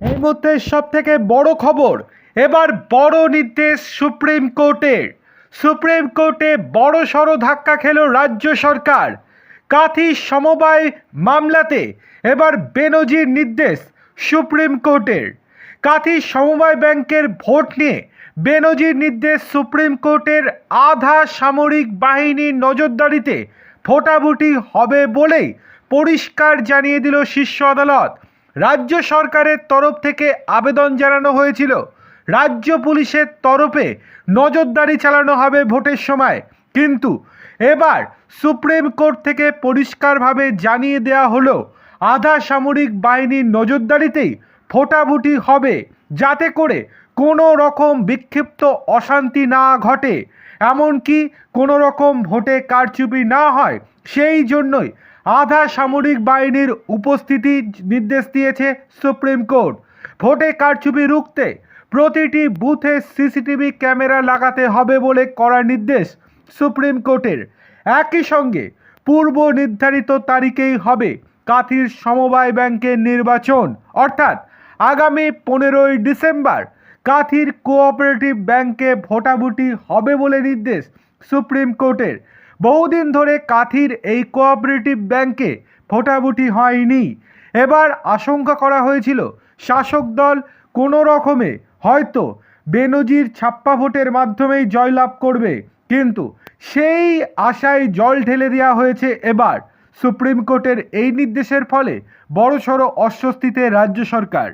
এই মুহূর্তে সব থেকে বড় খবর, এবার বড় নির্দেশ সুপ্রিম কোর্টের সুপ্রিম কোর্টে বড় সড় ধাক্কা খেল রাজ্য সরকার। কাথি সমবায় মামলাতে এবার বেনজির নির্দেশ সুপ্রিম কোর্টের। কাথি সমবায় ব্যাংকের ভোট নিয়ে বেনজির নির্দেশ সুপ্রিম কোর্টের আধা সামরিক বাহিনীর নজরদারিতে ভোটাভুটি হবে বলেই পরিষ্কার জানিয়ে দিল শীর্ষ আদালত। রাজ্য সরকারের তরফ থেকে আবেদন জানানো হয়েছিল। রাজ্য পুলিশের তরফে নজরদারি চালানো হবে ভোটের সময়। কিন্তু এবার সুপ্রিম কোর্ট থেকে পরিষ্কারভাবে জানিয়ে দেওয়া হলো, আধা সামরিক বাহিনীর নজরদারিতেই ভোটাভুটি হবে, যাতে করে কোনো রকম বিক্ষিপ্ত অশান্তি না ঘটে। এমনকি কোনো রকম ভোটে কারচুপি না হয়, সেই জন্যই আধা সামরিক বাহিনীর উপস্থিতি নির্দেশ দিয়েছে সুপ্রিম কোর্ট। ভোটে কারচুপি রুখতে প্রতিটি বুথে সিসিটিভি ক্যামেরা লাগাতে হবে বলে করা নির্দেশ সুপ্রিম কোর্টের। একই সঙ্গে পূর্ব নির্ধারিত তারিখেই হবে কাথির সমবায় ব্যাংকের নির্বাচন। অর্থাৎ আগামী পনেরোই ডিসেম্বর কাথির কোঅপারেটিভ ব্যাংকে ভোটাভুটি হবে বলে নির্দেশ সুপ্রিম কোর্টের। বহুদিন ধরে কাথির এই কোঅপারেটিভ ব্যাংকে ভোটাভুটি হয়নি। এবার আশঙ্কা করা হয়েছিল, শাসক দল কোনো রকমে হয়তো বেনজির ছাপ্পা ভোটের মাধ্যমেই জয়লাভ করবে, কিন্তু সেই আশায় জল ঢেলে দেওয়া হয়েছে এবার। সুপ্রিম কোর্টের এই নির্দেশের ফলে বড়সড় অস্বস্তিতে রাজ্য সরকার।